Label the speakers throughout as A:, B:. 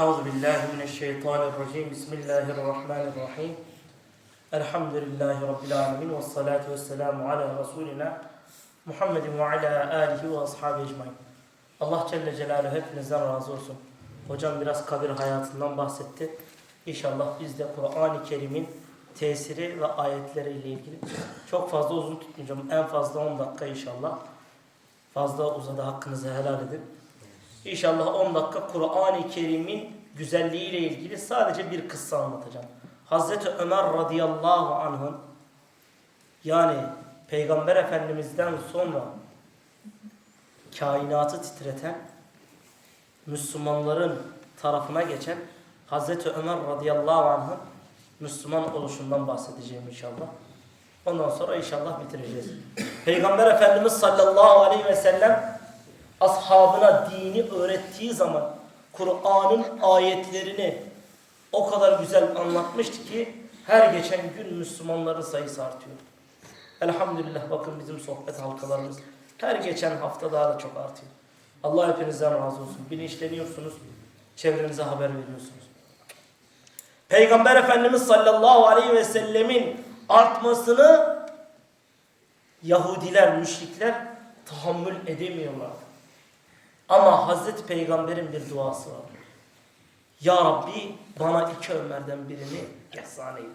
A: Euzu billahi mineşşeytanirracim. Bismillahirrahmanirrahim. Elhamdülillahi rabbil alamin ve salatu vesselamu ala rasulina Muhammedin ve ala alihi ve ashabi ecmaîn. Allah Celle Celaluhu hepinizden razı olsun. Hocam biraz kabir hayatından bahsetti. İnşallah biz de Kur'an-ı Kerim'in tesiri ve ayetleriyle ilgili çok fazla uzun tutmayacağım. En fazla 10 dakika inşallah. Fazla uzadı hakkınızı helal edin. İnşallah 10 dakika Kur'an-ı Kerim'in güzelliğiyle ilgili sadece bir kıssa anlatacağım. Hazreti Ömer radıyallahu anh'ın yani Peygamber Efendimiz'den sonra kainatı titreten Müslümanların tarafına geçen Hazreti Ömer radıyallahu anh'ın Müslüman oluşundan bahsedeceğim inşallah. Ondan sonra inşallah bitireceğiz. Peygamber Efendimiz sallallahu aleyhi ve sellem ashabına dini öğrettiği zaman Kur'an'ın ayetlerini o kadar güzel anlatmıştı ki her geçen gün Müslümanların sayısı artıyor. Elhamdülillah bakın bizim sohbet halkalarımız her geçen hafta daha da çok artıyor. Allah hepinizden razı olsun. Bilinçleniyorsunuz, çevrenize haber veriyorsunuz. Peygamber Efendimiz sallallahu aleyhi ve sellemin artmasını Yahudiler, müşrikler tahammül edemiyorlar. Ama Hazreti Peygamber'in bir duası var. Ya Rabbi bana iki Ömer'den birini eyle.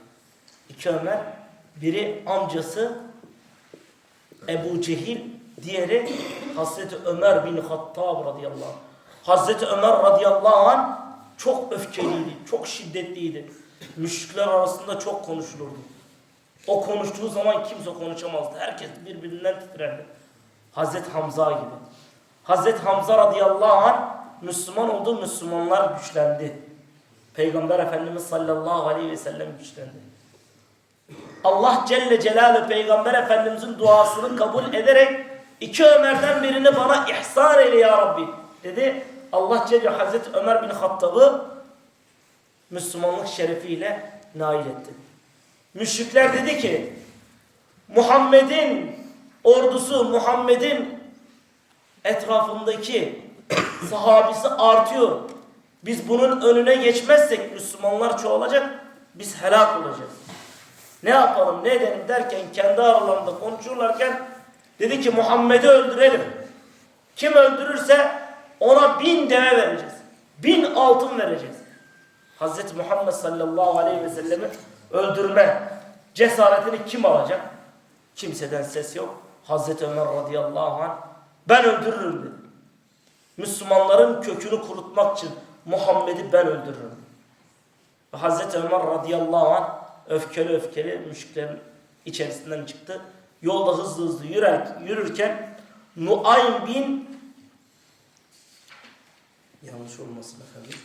A: İki Ömer, biri amcası Ebu Cehil, diğeri Hazreti Ömer bin Hattab radıyallahu anh. Hazreti Ömer radıyallahu anh çok öfkeliydi, çok şiddetliydi. Müşrikler arasında çok konuşulurdu. O konuştuğu zaman kimse konuşamazdı. Herkes birbirinden titrerdi. Hazreti Hamza gibi. Hazreti Hamza radıyallahu anh Müslüman oldu, Müslümanlar güçlendi. Peygamber Efendimiz sallallahu aleyhi ve sellem güçlendi. Allah Celle Celaluhu Peygamber Efendimizin duasını kabul ederek iki Ömer'den birini bana ihsan eyle ya Rabbi dedi. Allah Celle Hazreti Ömer bin Hattab'ı Müslümanlık şerefiyle nail etti. Müşrikler dedi ki Muhammed'in ordusu Muhammed'in etrafındaki sahabisi artıyor. Biz bunun önüne geçmezsek Müslümanlar çoğalacak. Biz helak olacağız. Ne yapalım ne edelim derken kendi aralarında konuşurlarken dedi ki Muhammed'i öldürelim. Kim öldürürse ona bin deve vereceğiz. Bin altın vereceğiz. Hazreti Muhammed sallallahu aleyhi ve sellemi öldürme cesaretini kim alacak? Kimseden ses yok. Hazreti Ömer radıyallahu anh ben öldürürüm dedi. Müslümanların kökünü kurutmak için Muhammed'i ben öldürürüm. Ve Hazreti Ömer radıyallahu anh öfkeli öfkeli müşriklerin içerisinden çıktı. Yolda hızlı hızlı yürür, yürürken Nuaym bin yanlış olmasın efendim.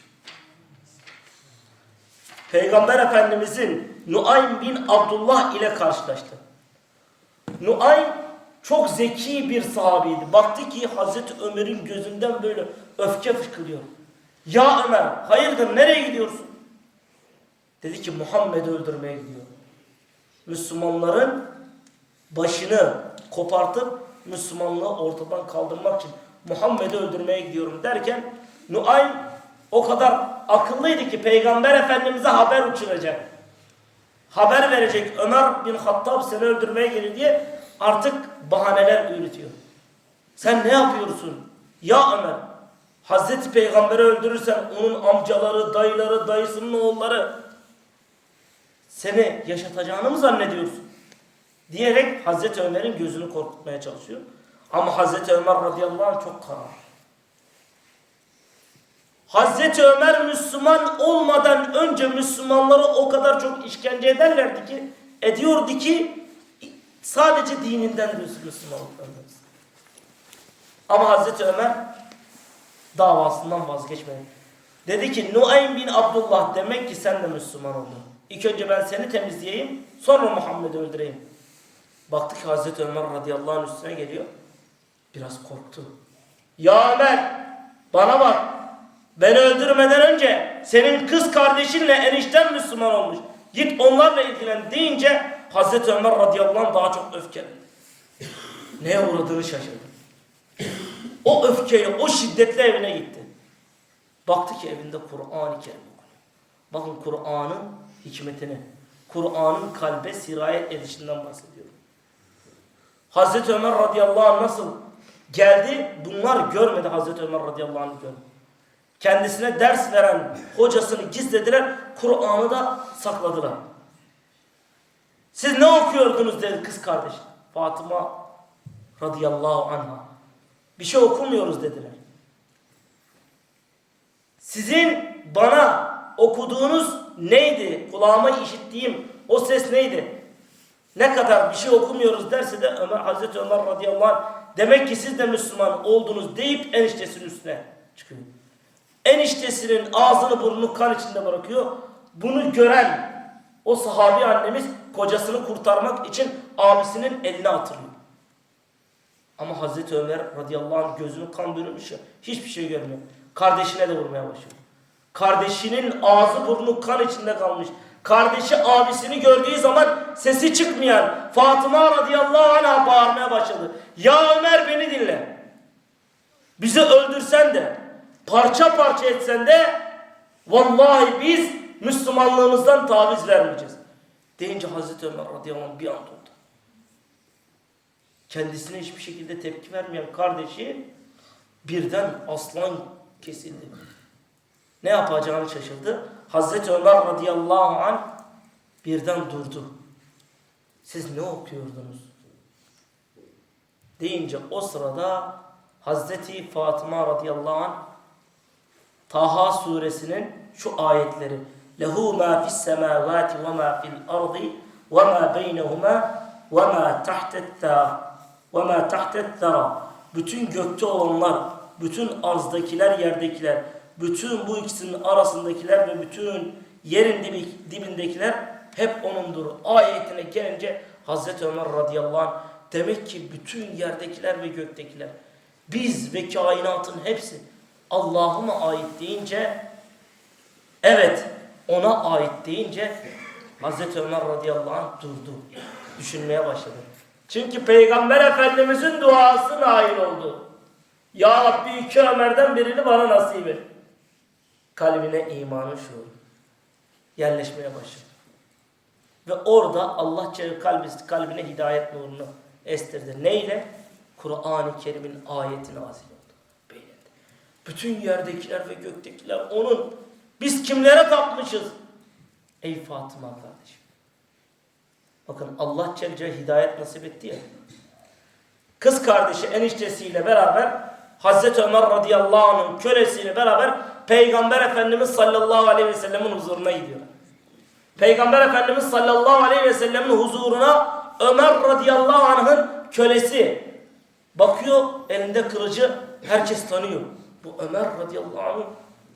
A: Peygamber Efendimizin Nuaym bin Abdullah ile karşılaştı. Nuaym çok zeki bir sahabeydi. Baktı ki Hazreti Ömer'in gözünden böyle öfke fışkırıyor. Ya Ömer hayırdır nereye gidiyorsun? Dedi ki Muhammed'i öldürmeye gidiyor. Müslümanların başını kopartıp Müslümanlığı ortadan kaldırmak için Muhammed'i öldürmeye gidiyorum derken Nuaym o kadar akıllıydı ki Peygamber Efendimiz'e haber uçuracak. Haber verecek Ömer bin Hattab seni öldürmeye gelir diye artık bahaneler üretiyor. Sen ne yapıyorsun? Ya Ömer Hazreti Peygamber'i öldürürsen onun amcaları, dayıları, dayısının oğulları seni yaşatacağını mı zannediyorsun? Diyerek Hazreti Ömer'in gözünü korkutmaya çalışıyor. Ama Hazreti Ömer radıyallahu anh çok karar. Hazreti Ömer Müslüman olmadan önce Müslümanları o kadar çok işkence ederlerdi ki ediyordu ki sadece dininden Müslümanlıktan Ama Hazreti Ömer davasından vazgeçmedi. Dedi ki Nuaym bin Abdullah demek ki sen de Müslüman oldun. İlk önce ben seni temizleyeyim sonra Muhammed'i öldüreyim. Baktı ki Hazreti Ömer radıyallahu anh üstüne geliyor. Biraz korktu. Ya Ömer bana bak Beni öldürmeden önce senin kız kardeşinle enişten Müslüman olmuş. Git onlarla ilgilen deyince Hazreti Ömer radıyallahu anh daha çok öfkelendi. Neye uğradığını şaşırdı. O öfkeyle, o şiddetle evine gitti. Baktı ki evinde Kur'an-ı Kerim okunuyor. Bakın Kur'an'ın hikmetini, Kur'an'ın kalbe sirayet edişinden bahsediyorum. Hazreti Ömer radıyallahu anh nasıl geldi? Bunlar görmedi Hazreti Ömer radıyallahu anh görmedi. Kendisine ders veren hocasını gizlediler, Kur'an'ı da sakladılar. Siz ne okuyordunuz dedi kız kardeş. Fatıma radıyallahu anha. Bir şey okumuyoruz dediler. Sizin bana okuduğunuz neydi? Kulağıma işittiğim o ses neydi? Ne kadar bir şey okumuyoruz derse de Ömer, Hazreti Ömer radıyallahu anh demek ki siz de Müslüman oldunuz deyip eniştesinin üstüne çıkıyor. Eniştesinin ağzını burnunu kan içinde bırakıyor. Bunu gören o sahabi annemiz kocasını kurtarmak için abisinin eline atılıyor. Ama Hazreti Ömer radıyallahu anh gözünü kan bürümüş ya hiçbir şey görmüyor. Kardeşine de vurmaya başlıyor. Kardeşinin ağzı burnu kan içinde kalmış. Kardeşi abisini gördüğü zaman sesi çıkmayan Fatıma radıyallahu anh'a bağırmaya başladı. Ya Ömer beni dinle. Bizi öldürsen de parça parça etsen de vallahi biz Müslümanlığımızdan taviz vermeyeceğiz. Deyince Hazreti Ömer radıyallahu anh bir anda oldu. Kendisine hiçbir şekilde tepki vermeyen kardeşi birden aslan kesildi. Ne yapacağını şaşırdı. Hazreti Ömer radıyallahu anh birden durdu. Siz ne okuyordunuz? Deyince o sırada Hazreti Fatıma radıyallahu anh Taha suresinin şu ayetleri Lehu ma fis semavati ve ma fil ardı ve ma beynehuma ve ma tahtet ve ma tahtet Bütün gökte olanlar, bütün arzdakiler, yerdekiler, bütün bu ikisinin arasındakiler ve bütün yerin dibi, dibindekiler hep onundur. Ayetine gelince Hazreti Ömer radıyallahu anh demek ki bütün yerdekiler ve göktekiler biz ve kainatın hepsi Allah'a mı ait deyince evet ona ait deyince Hazreti Ömer radıyallahu anh durdu. Düşünmeye başladı. Çünkü Peygamber Efendimizin duası nail oldu. Ya Rabbi iki Ömer'den birini bana nasip et. Kalbine imanın şuuru yerleşmeye başladı. Ve orada Allah kalbi, kalbine hidayet nurunu estirdi. Neyle? Kur'an-ı Kerim'in ayeti nazil oldu. Beyninde. Bütün yerdekiler ve göktekiler onun. Biz kimlere tapmışız? Ey Fatıma kardeşim. Bakın Allah Celle hidayet nasip etti ya. Kız kardeşi eniştesiyle beraber Hazreti Ömer radıyallahu anh'ın kölesiyle beraber Peygamber Efendimiz sallallahu aleyhi ve sellemin huzuruna gidiyor. Peygamber Efendimiz sallallahu aleyhi ve sellemin huzuruna Ömer radıyallahu anh'ın kölesi bakıyor elinde kılıcı herkes tanıyor. Bu Ömer radıyallahu anh'ın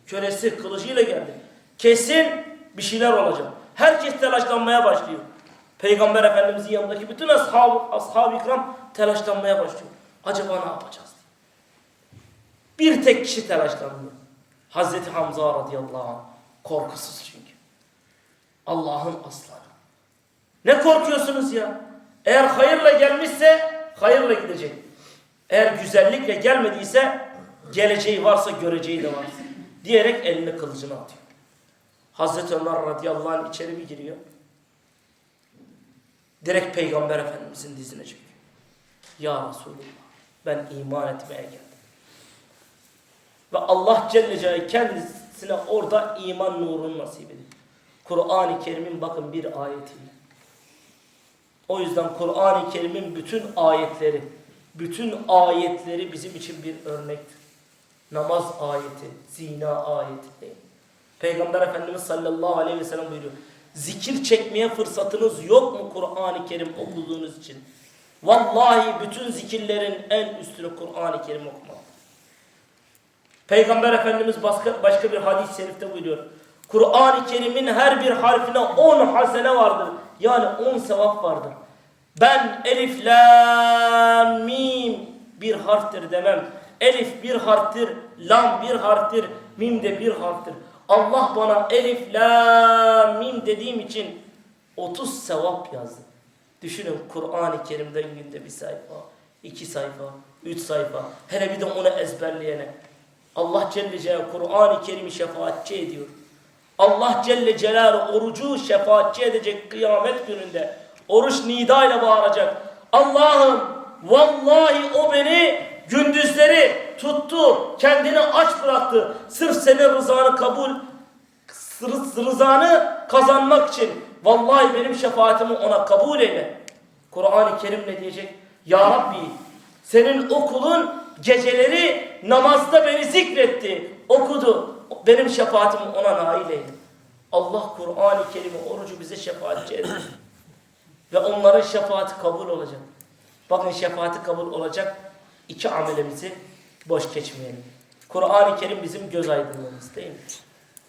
A: kölesi kılıcıyla geldi. Kesin bir şeyler olacak. Herkes telaşlanmaya başlıyor. Peygamber Efendimizin yanındaki bütün ashab-ı ashab ikram telaşlanmaya başlıyor. Acaba ne yapacağız. Bir tek kişi telaşlanmıyor. Hazreti Hamza radıyallahu anh. Korkusuz çünkü. Allah'ın aslanı. Ne korkuyorsunuz ya? Eğer hayırla gelmişse hayırla gidecek. Eğer güzellikle gelmediyse geleceği varsa göreceği de var. Diyerek eline kılıcını atıyor. Hazreti Ömer radıyallahu anh içeri bir giriyor. Direkt Peygamber Efendimizin dizine çekiyor. Ya Resulullah ben iman etmeye geldim. Ve Allah Celle Celaluhu kendisine orada iman nurunu nasip ediyor. Kur'an-ı Kerim'in bakın bir ayetiyle. O yüzden Kur'an-ı Kerim'in bütün ayetleri, bütün ayetleri bizim için bir örnektir. Namaz ayeti, zina ayeti. Peygamber Efendimiz sallallahu aleyhi ve sellem buyuruyor. Zikir çekmeye fırsatınız yok mu Kur'an-ı Kerim okuduğunuz için? Vallahi bütün zikirlerin en üstünü Kur'an-ı Kerim okumak. Peygamber Efendimiz başka, başka bir hadis-i şerifte buyuruyor. Kur'an-ı Kerim'in her bir harfine on hasene vardır. Yani on sevap vardır. Ben elif, la, mim bir harftir demem. Elif bir harftir, lam bir harftir, mim de bir harftir. Allah bana elif, la, mim dediğim için 30 sevap yazdı. Düşünün Kur'an-ı Kerim'den günde bir sayfa, iki sayfa, üç sayfa. Hele bir de onu ezberleyene. Allah Celle Celaluhu Kur'an-ı Kerim'i şefaatçi ediyor. Allah Celle Celaluhu orucu şefaatçi edecek kıyamet gününde. Oruç nida ile bağıracak. Allah'ım vallahi o beni gündüzleri tuttu. Kendini aç bıraktı. Sırf senin rızanı kabul rızanı kazanmak için. Vallahi benim şefaatimi ona kabul eyle. Kur'an-ı Kerim ne diyecek? Ya Rabbi senin okulun geceleri namazda beni zikretti, okudu. Benim şefaatimi ona nail eyle. Allah Kur'an-ı Kerim'i orucu bize şefaatçi eder. Ve onların şefaati kabul olacak. Bakın şefaati kabul olacak. İki amelimizi boş geçmeyelim. Kur'an-ı Kerim bizim göz aydınlığımız değil mi?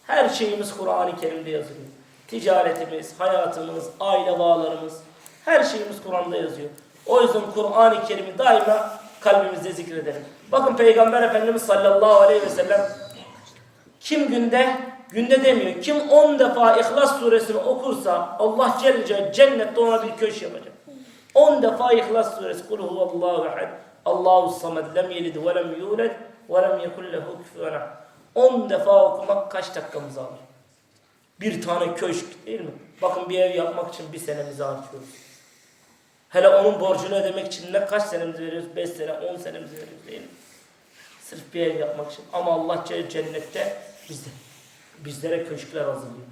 A: Her şeyimiz Kur'an-ı Kerim'de yazılıyor. Ticaretimiz, hayatımız, aile bağlarımız, her şeyimiz Kur'an'da yazıyor. O yüzden Kur'an-ı Kerim'i daima kalbimizde zikredelim. Bakın Peygamber Efendimiz sallallahu aleyhi ve sellem kim günde, günde demiyor, kim 10 defa İhlas suresini okursa Allah Celle cennette ona bir köşk yapacak. 10 defa İhlas suresi. Kul huvallahu ehad. Allahu samed. Lem yelid ve lem yulad ve lem yekun lehu ahad. 10 defa okumak kaç dakikamızı alır? Bir tane köşk değil mi? Bakın bir ev yapmak için bir senemizi harcıyoruz. Hele onun borcunu ödemek için ne kaç senemizi veriyoruz? 5 sene, 10 senemizi veriyoruz değil mi? Sırf bir ev yapmak için. Ama Allah cennette bizde, bizlere köşkler hazırlıyor.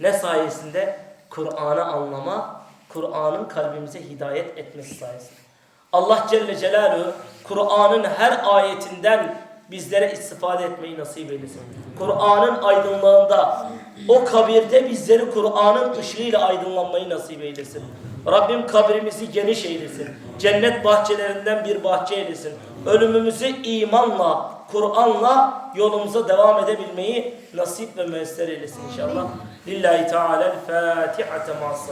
A: Ne sayesinde? Kur'an'ı anlama, Kur'an'ın kalbimize hidayet etmesi sayesinde. Allah Celle Celaluhu Kur'an'ın her ayetinden bizlere istifade etmeyi nasip eylesin. Kur'an'ın aydınlığında, o kabirde bizleri Kur'an'ın ışığıyla aydınlanmayı nasip eylesin. Rabbim kabrimizi geniş eylesin. Cennet bahçelerinden bir bahçe eylesin. Ölümümüzü imanla, Kur'an'la yolumuza devam edebilmeyi nasip ve müessir eylesin inşallah. Lillahi Teala'l-Fatiha ma'as